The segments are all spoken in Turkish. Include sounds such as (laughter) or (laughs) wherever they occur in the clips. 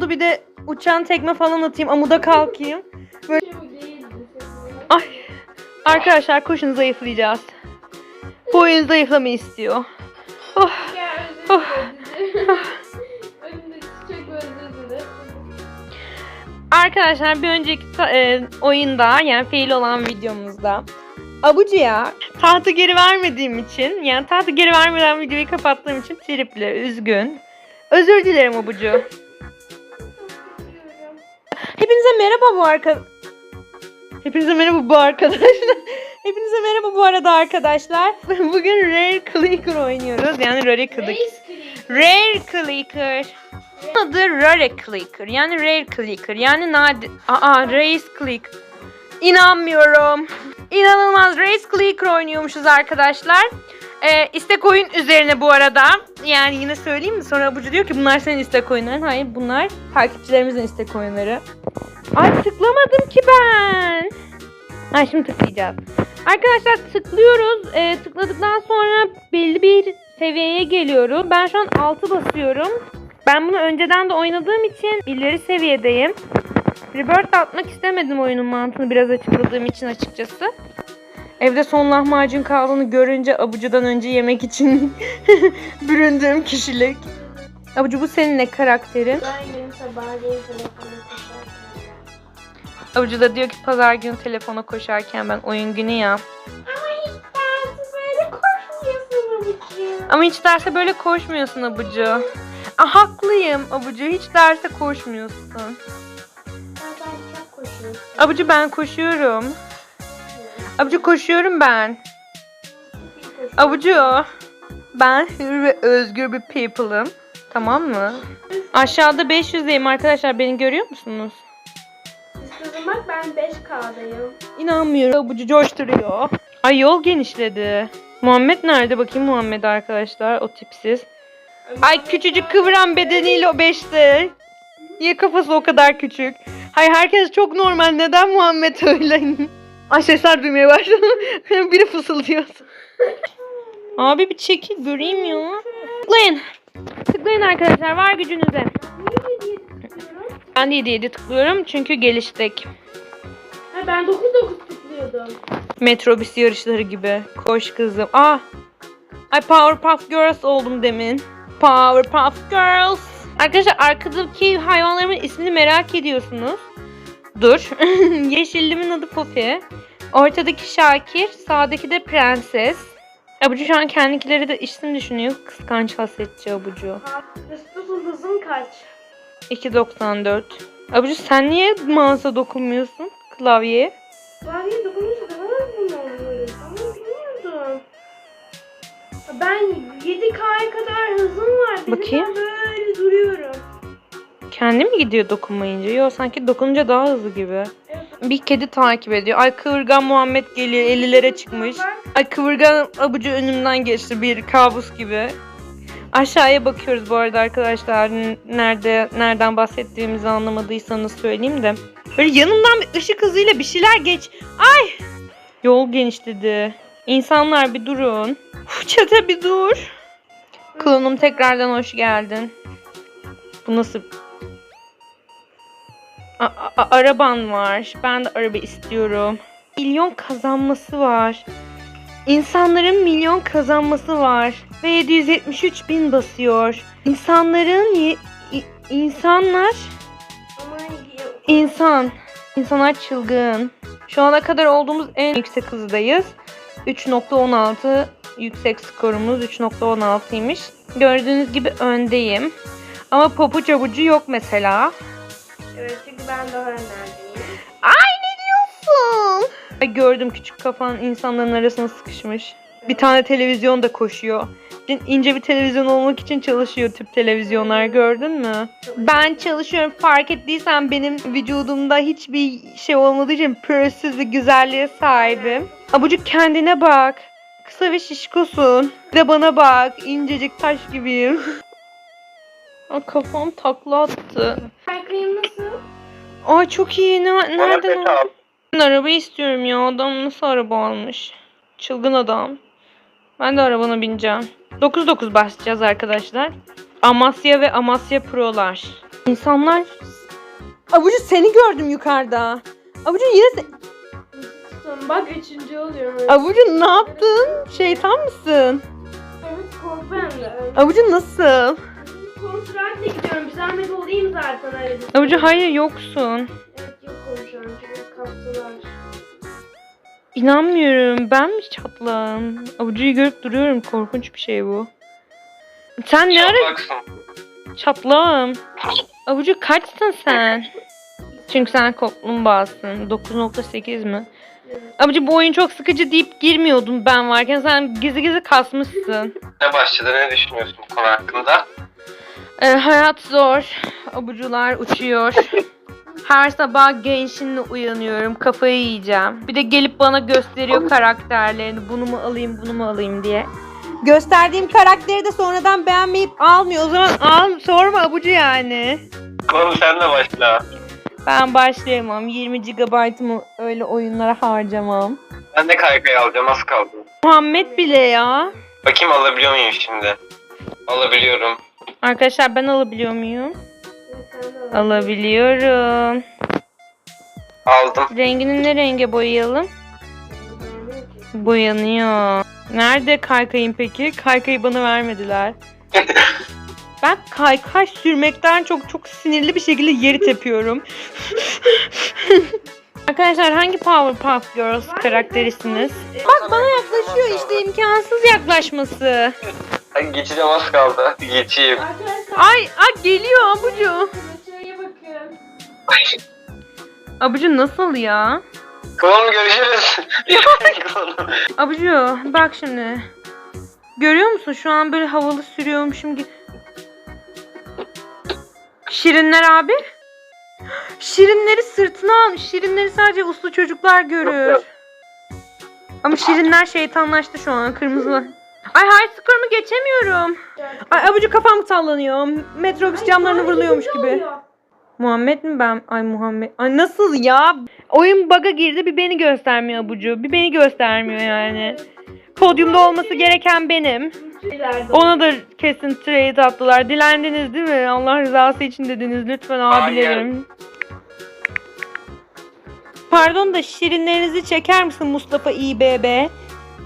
oldu bir de uçan tekme falan atayım. Amuda kalkayım. Böyle... Ay. Arkadaşlar koşun zayıflayacağız. Bu oyun zayıflama istiyor. Oh. Oh. Arkadaşlar bir önceki e, oyunda yani fail olan videomuzda Abucu'ya tahtı geri vermediğim için yani tahtı geri vermeden videoyu kapattığım için tripli, üzgün. Özür dilerim Abucu. Hepinize merhaba bu arka... Hepinize merhaba bu arkadaşlar. (laughs) Hepinize merhaba bu arada arkadaşlar. (laughs) Bugün Rare Clicker oynuyoruz. Yani Rare Clicker. Rare Clicker. Adı Rare Clicker. Yani Rare Clicker. Yani nadir... Aa Race Click. İnanmıyorum. İnanılmaz Race Clicker oynuyormuşuz arkadaşlar. Ee, istek oyun üzerine bu arada. Yani yine söyleyeyim mi? Sonra Abucu diyor ki bunlar senin istek oyunların. Hayır bunlar takipçilerimizin istek oyunları. Ay tıklamadım ki ben. Ha şimdi tıklayacağız. Arkadaşlar tıklıyoruz. Ee, tıkladıktan sonra belli bir seviyeye geliyorum. Ben şu an 6 basıyorum. Ben bunu önceden de oynadığım için ileri seviyedeyim. Rebirth atmak istemedim oyunun mantığını biraz açıkladığım için açıkçası. Evde son lahmacun kaldığını görünce abucudan önce yemek için (laughs) büründüğüm kişilik. Abucu bu senin ne karakterin? Abucu da diyor ki pazar günü telefona koşarken ben oyun günü ya. Ama hiç dersiz böyle koşmuyorsun babacığım. Ama hiç derse böyle koşmuyorsun Abucu. Aa, haklıyım Abucu hiç derse koşmuyorsun. Abucu ben koşuyorum. Abucu koşuyorum ben. Abucu ben hür ve özgür bir people'ım. Tamam mı? Aşağıda 500'deyim arkadaşlar beni görüyor musunuz? Kızım bak ben 5K'dayım. İnanmıyorum. Abucu coşturuyor. Ay yol genişledi. Muhammed nerede? Bakayım Muhammed arkadaşlar. O tipsiz. Ay küçücük kıvıran bedeniyle o 5'te. Niye kafası o kadar küçük? Hay herkes çok normal. Neden Muhammed öyle? (laughs) Ay sesler duymaya başladım. (laughs) Biri fısıldıyor. Abi bir çekil göreyim ya. Tıklayın. Tıklayın arkadaşlar. Var gücünüze. Ben de 7 7 tıklıyorum çünkü geliştik. Ha ben 9 9 tıklıyordum. Metrobüs yarışları gibi. Koş kızım. Aa. Ay Powerpuff Girls oldum demin. Powerpuff Girls. Arkadaşlar arkadaki hayvanlarımın ismini merak ediyorsunuz. Dur. (laughs) Yeşillimin adı Poppy. Ortadaki Şakir. Sağdaki de Prenses. Abucu şu an kendikileri de isim düşünüyor. Kıskanç hasetçi Abucu. Mesut'un hızın kaç? 2.94. Abucu sen niye mouse'a dokunmuyorsun? Klavyeye. Klavyeye dokununca daha hızlı oluyor? Ama bilmiyordum. Ben 7K'ya kadar hızım var. Dedim Bakayım. Böyle duruyorum. Kendi mi gidiyor dokunmayınca? Yok sanki dokununca daha hızlı gibi. Bir kedi takip ediyor. Ay kıvırgan Muhammed geliyor 50'lere çıkmış. Ay kıvırgan abucu önümden geçti bir kabus gibi. Aşağıya bakıyoruz bu arada arkadaşlar. Nerede nereden bahsettiğimizi anlamadıysanız söyleyeyim de. Böyle yanımdan bir ışık hızıyla bir şeyler geç. Ay! Yol genişledi. İnsanlar bir durun. Çete bir dur. Klonum tekrardan hoş geldin. Bu nasıl A- a- araban var. Ben de araba istiyorum. Milyon kazanması var. İnsanların milyon kazanması var. Ve 773 bin basıyor. İnsanların insanlar insan. İnsanlar çılgın. Şu ana kadar olduğumuz en yüksek hızdayız. 3.16 yüksek skorumuz 3.16'ymış. Gördüğünüz gibi öndeyim. Ama popu çabucu yok mesela. Evet çünkü ben daha önemliyim. Ay ne diyorsun? Ay gördüm küçük kafan insanların arasına sıkışmış. Bir tane televizyon da koşuyor. İn- İnce bir televizyon olmak için çalışıyor tüp televizyonlar gördün mü? Ben çalışıyorum fark ettiysen benim vücudumda hiçbir şey olmadığı için pürüzsüz bir güzelliğe sahibim. Abucuk kendine bak. Kısa ve şişkosun. Bir de bana bak. incecik taş gibiyim. (laughs) Ay kafam takla attı. Ay çok iyi. Ne, nereden al? Ben araba istiyorum ya. Adam nasıl araba almış? Çılgın adam. Ben de arabana bineceğim. 9-9 basacağız arkadaşlar. Amasya ve Amasya Pro'lar. İnsanlar... Abucu seni gördüm yukarıda. Abucu yine Bak üçüncü oluyorum. Abucu ne yaptın? Şeytan mısın? Evet korku hem de. Abucu nasıl? Kontrolle gidiyorum. Bir zahmet olayım zaten öyle. Abucu hayır yoksun. Evet yok şu an çünkü kaptılar. İnanmıyorum. Ben mi çatlağım? Abucuyu görüp duruyorum. Korkunç bir şey bu. Sen ne ara çatlağım? Abucu kaçsın sen? Çünkü sen kaplumbağasın. 9.8 mi? Evet. Abucu bu oyun çok sıkıcı deyip girmiyordum ben varken. Sen gizli gizli kasmışsın. Ne başladı ne düşünüyorsun bu konu hakkında? Ee, hayat zor. Abucular uçuyor. (laughs) Her sabah gençinle uyanıyorum. Kafayı yiyeceğim. Bir de gelip bana gösteriyor karakterlerini. Bunu mu alayım, bunu mu alayım diye. Gösterdiğim karakteri de sonradan beğenmeyip almıyor. O zaman al, sorma abucu yani. Oğlum sen de başla. Ben başlayamam. 20 GB'ımı öyle oyunlara harcamam. Ben de kaykay alacağım az kaldı. Muhammed bile ya. Bakayım alabiliyor muyum şimdi? Alabiliyorum. Arkadaşlar ben alabiliyor muyum? Alabiliyorum. Aldım. Rengini ne renge boyayalım? Boyanıyor. Nerede kaykayım peki? Kaykayı bana vermediler. (laughs) Ben kaykay sürmekten çok çok sinirli bir şekilde yeri tepiyorum. (laughs) Arkadaşlar hangi Powerpuff Girls karakterisiniz? Bak bana yaklaşıyor işte imkansız yaklaşması. (laughs) Hadi geçeceğim az kaldı. Geçeyim. Arkadaşlar Ay ay geliyor abucu. şuraya bakın. Abucu nasıl ya? Oğlum görüşürüz. (laughs) Abucu bak şimdi. Görüyor musun? Şu an böyle havalı sürüyormuşum gibi. Şirinler abi. Şirinleri sırtına almış. Şirinleri sadece uslu çocuklar görür. Ama şirinler şeytanlaştı şu an. Kırmızı. Ay high score'umu geçemiyorum. Ay abucu kafam sallanıyor. Metrobüs camlarına vuruluyormuş gibi. Muhammed mi ben? Ay Muhammed. Ay nasıl ya? Oyun bug'a girdi bir beni göstermiyor abucu. Bir beni göstermiyor yani. Podyumda olması gereken benim. Ona da kesin trade attılar. Dilendiniz değil mi? Allah rızası için dediniz lütfen abilerim. Pardon da şirinlerinizi çeker misin Mustafa İBB?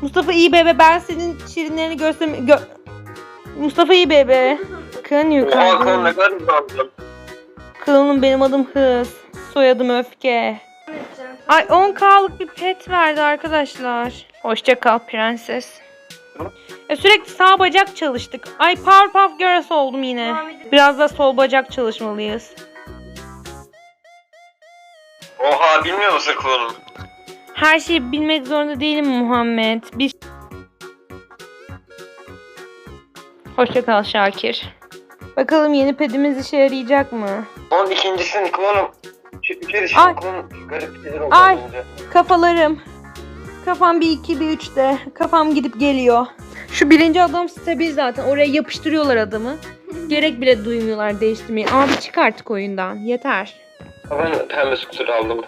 Mustafa İBB ben senin şirinlerini görsem... Gö Mustafa İBB. Kın Oha yukarıda. ne kadar hızlandım. Klonum benim adım Hız. Soyadım Öfke. Ay 10k'lık bir pet verdi arkadaşlar. Hoşça kal prenses. Ya sürekli sağ bacak çalıştık. Ay Powerpuff Girls oldum yine. Biraz da sol bacak çalışmalıyız. Oha bilmiyor musun klonum? Her şeyi bilmek zorunda değilim Muhammed. Bir... Hoşça kal Şakir. Bakalım yeni pedimiz işe yarayacak mı? Onun ikincisini klonum. Şu üçeri şu Ay. garip şeyler oldu. Ay. önce. Kafalarım. Kafam bir iki bir üçte. Kafam gidip geliyor. Şu birinci adam stabil zaten. Oraya yapıştırıyorlar adamı. Gerek bile duymuyorlar değiştirmeyi. Abi çık artık oyundan. Yeter. Ben pembe skuter aldım.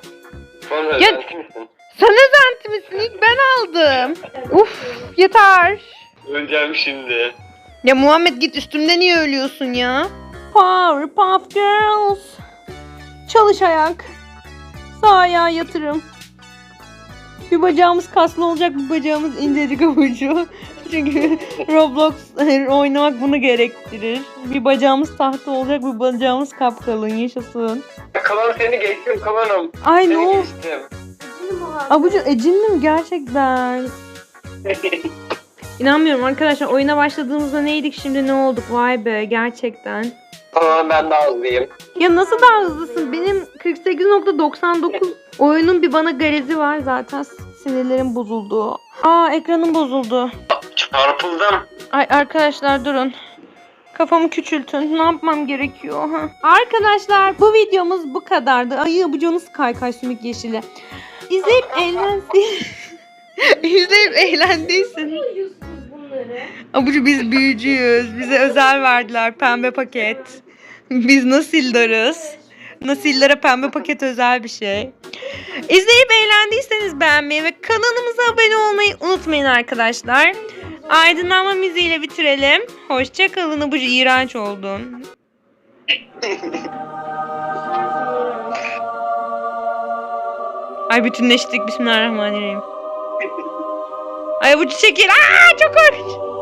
Klonum Ya- özenti misin? Sen özenti misin? İlk ben aldım. Uf yeter. Öleceğim şimdi. Ya Muhammed git üstümde niye ölüyorsun ya? Powerpuff Girls. Çalış ayak. Sağ ayağa yatırım. Bir bacağımız kaslı olacak, bir bacağımız incecik (laughs) avucu. Çünkü (laughs) Roblox (laughs) oynamak bunu gerektirir. Bir bacağımız tahta olacak, bir bacağımız kapkalın. Yaşasın. Klon seni geçtim klonum. Ay ne Seni oldu? geçtim. Abucu ecinli mi gerçekten? (laughs) İnanmıyorum arkadaşlar oyuna başladığımızda neydik şimdi ne olduk vay be gerçekten. Klonum ben daha hızlıyım. Ya nasıl daha hızlısın? Benim 48.99 oyunun bir bana garezi var zaten sinirlerim bozuldu. Aa ekranım bozuldu. Çarpıldım. Ay arkadaşlar durun. Kafamı küçültün. Ne yapmam gerekiyor? Ha. Arkadaşlar bu videomuz bu kadardı. Ay abucanız kaykay sümük yeşili. İzleyip eğlensin. (laughs) İzleyip eğlendiysin. Ne yiyorsunuz bunları? Abucu biz büyücüyüz. Bize özel verdiler pembe paket. Biz Nasildar'ız. Nasildar'a pembe paket özel bir şey. İzleyip eğlendiyseniz beğenmeyi ve kanalımıza abone olmayı unutmayın arkadaşlar. Aydınlanma müziğiyle bitirelim. Hoşça kalın Abucu iğrenç oldun. (laughs) Ay bütünleştik. Bismillahirrahmanirrahim. Ay bu çekil. Aa çok korkunç.